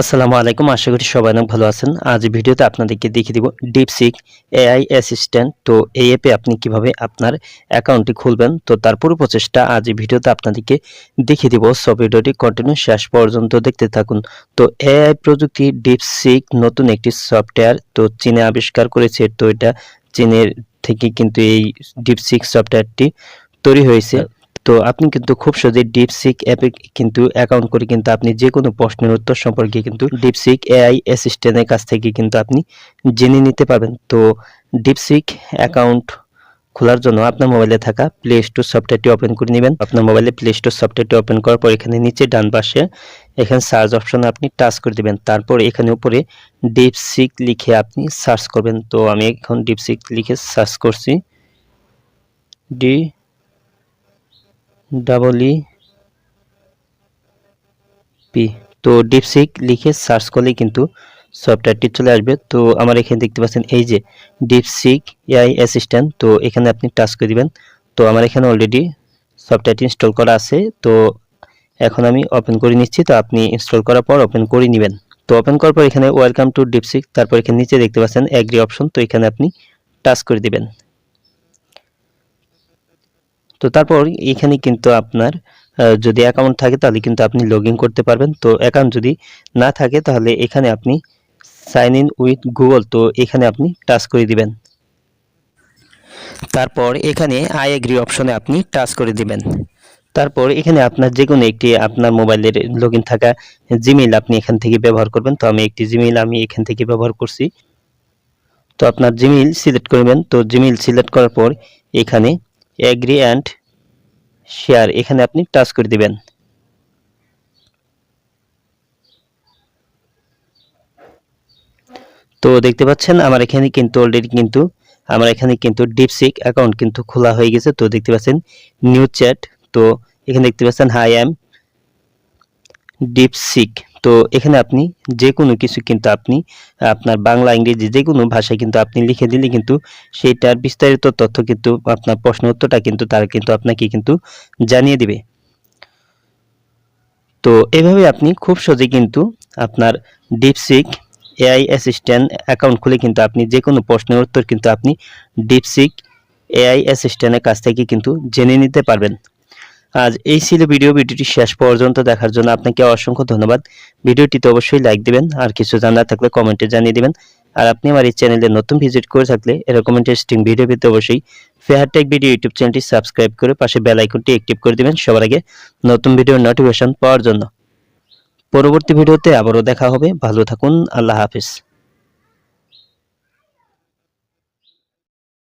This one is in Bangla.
আসসালামু আলাইকুম, আশা করি সবাই অনেক ভালো আছেন। আজ ভিডিওতে আপনাদেরকে দেখিয়ে দিব ডিপসিক এআই অ্যাসিস্ট্যান্ট তো এই অ্যাপে আপনি কীভাবে আপনার অ্যাকাউন্টটি খুলবেন? তো তার পুরো প্রচেষ্টা আজ ভিডিওতে আপনাদেরকে দেখিয়ে দিব। সব ভিডিওটি কন্টিনিউ শেষ পর্যন্ত দেখতে থাকুন। তো এআই প্রযুক্তি ডিপসিক নতুন একটি সফটওয়্যার তো চীনে আবিষ্কার করেছে। তো এটা চীনের থেকে কিন্তু এই ডিপসিক সফটওয়্যারটি তৈরি হয়েছে। তো আপনি কিন্তু খুব সহজে ডিপসিক অ্যাপে কিন্তু অ্যাকাউন্ট করে কিন্তু আপনি যে কোনো প্রশ্নের উত্তর সম্পর্কে কিন্তু ডিপসিক এআই অ্যাসিস্ট্যান্টের কাছ থেকে কিন্তু আপনি জেনে নিতে পারবেন। তো ডিপসিক অ্যাকাউন্ট খোলার জন্য আপনার মোবাইলে থাকা প্লে স্টোর সফটওয়্যারটি ওপেন করে নেবেন। আপনার মোবাইলে প্লে স্টোর সফটওয়্যারটি ওপেন করার পর এখানে নিচে ডান পাশে এখানে সার্চ অপশনে আপনি টাচ করে দেবেন। তারপর এখানে উপরে ডিপসিক লিখে আপনি সার্চ করবেন। তো আমি এখন ডিপসিক লিখে সার্চ করছি। ডি ডাবল ই পি তো ডিপসিক লিখে সার্চ করলে কিন্তু সফটওয়্যারটি চলে আসবে। তো আমার এখানে দেখতে পাচ্ছেন এই যে ডিপসিক এআই অ্যাসিস্ট্যান্ট তো এখানে আপনি টাচ করে দিবেন। তো আমার এখানে অলরেডি সফটওয়্যারটি ইনস্টল করা আছে। তো এখন আমি ওপেন করে নিচ্ছি। তো আপনি ইনস্টল করার পর ওপেন করে নেবেন। তো ওপেন করার পর এখানে ওয়েলকাম টু ডিপসিক তারপর এখানে নিচে দেখতে পাচ্ছেন এগ্রি অপশন তো এখানে আপনি টাচ করে দিবেন। তো তারপর এখানে কিন্তু আপনার যদি অ্যাকাউন্ট থাকে তাহলে কিন্তু আপনি লগ করতে পারবেন। তো অ্যাকাউন্ট যদি না থাকে তাহলে এখানে আপনি সাইন ইন উইথ গুগল তো এখানে আপনি টাচ করে দিবেন। তারপর এখানে আই এগ্রি অপশনে আপনি টাচ করে দিবেন। তারপর এখানে আপনার যে কোনো একটি আপনার মোবাইলের লগ থাকা জিমেইল আপনি এখান থেকে ব্যবহার করবেন। তো আমি একটি জিমেইল আমি এখান থেকে ব্যবহার করছি। তো আপনার জিমেইল সিলেক্ট করবেন। তো জিমেইল সিলেক্ট করার পর এখানে এগ্রি অ্যান্ড শেয়ার এখানে আপনি টাচ করে দিবেন। তো দেখতে পাচ্ছেন, আমার এখানে কিন্তু অলরেডি কিন্তু, আমার এখানে কিন্তু ডিপসিক অ্যাকাউন্ট কিন্তু খোলা হয়ে গেছে। তো দেখতে পাচ্ছেন নিউ চ্যাট তো এখানে দেখতে পাচ্ছেন হাই অ্যাম ডিপসিক তো এখানে আপনি যে কোনো কিছু কিন্তু আপনি, আপনার বাংলা, ইংরেজি যে কোনো ভাষায় কিন্তু আপনি লিখে দিলে কিন্তু সেইটার বিস্তারিত তথ্য কিন্তু আপনার প্রশ্ন উত্তরটা কিন্তু তারা কিন্তু আপনাকে কিন্তু জানিয়ে দিবে। তো এভাবে আপনি খুব সহজে কিন্তু আপনার ডিপসিক এআই অ্যাসিস্ট্যান্ট অ্যাকাউন্ট খুলে কিন্তু আপনি যে কোনো প্রশ্নের উত্তর কিন্তু আপনি ডিপসিক এআই অ্যাসিস্ট্যান্টের কাছ থেকে কিন্তু জেনে নিতে পারবেন। আজ এই ছিল ভিডিও, ভিডিওটি শেষ পর্যন্ত দেখার জন্য আপনাকে অসংখ্য ধন্যবাদ। ভিডিওটিতে অবশ্যই লাইক দিবেন, আর কিছু জানার থাকলে কমেন্টে জানিয়ে দিবেন। আর আপনি আমার এই চ্যানেলে নতুন ভিজিট করে থাকলে এরকম ইন্টারেস্টিং ভিডিও পেতে অবশ্যই ফেয়ার টেক ভিডিও ইউটিউব চ্যানেলটি সাবস্ক্রাইব করে পাশে বেল আইকনটি অ্যাক্টিভ করে দিবেন সবার আগে নতুন ভিডিওর নোটিফিকেশন পাওয়ার জন্য। পরবর্তী ভিডিওতে আবারও দেখা হবে। ভালো থাকুন, আল্লাহ হাফিজ।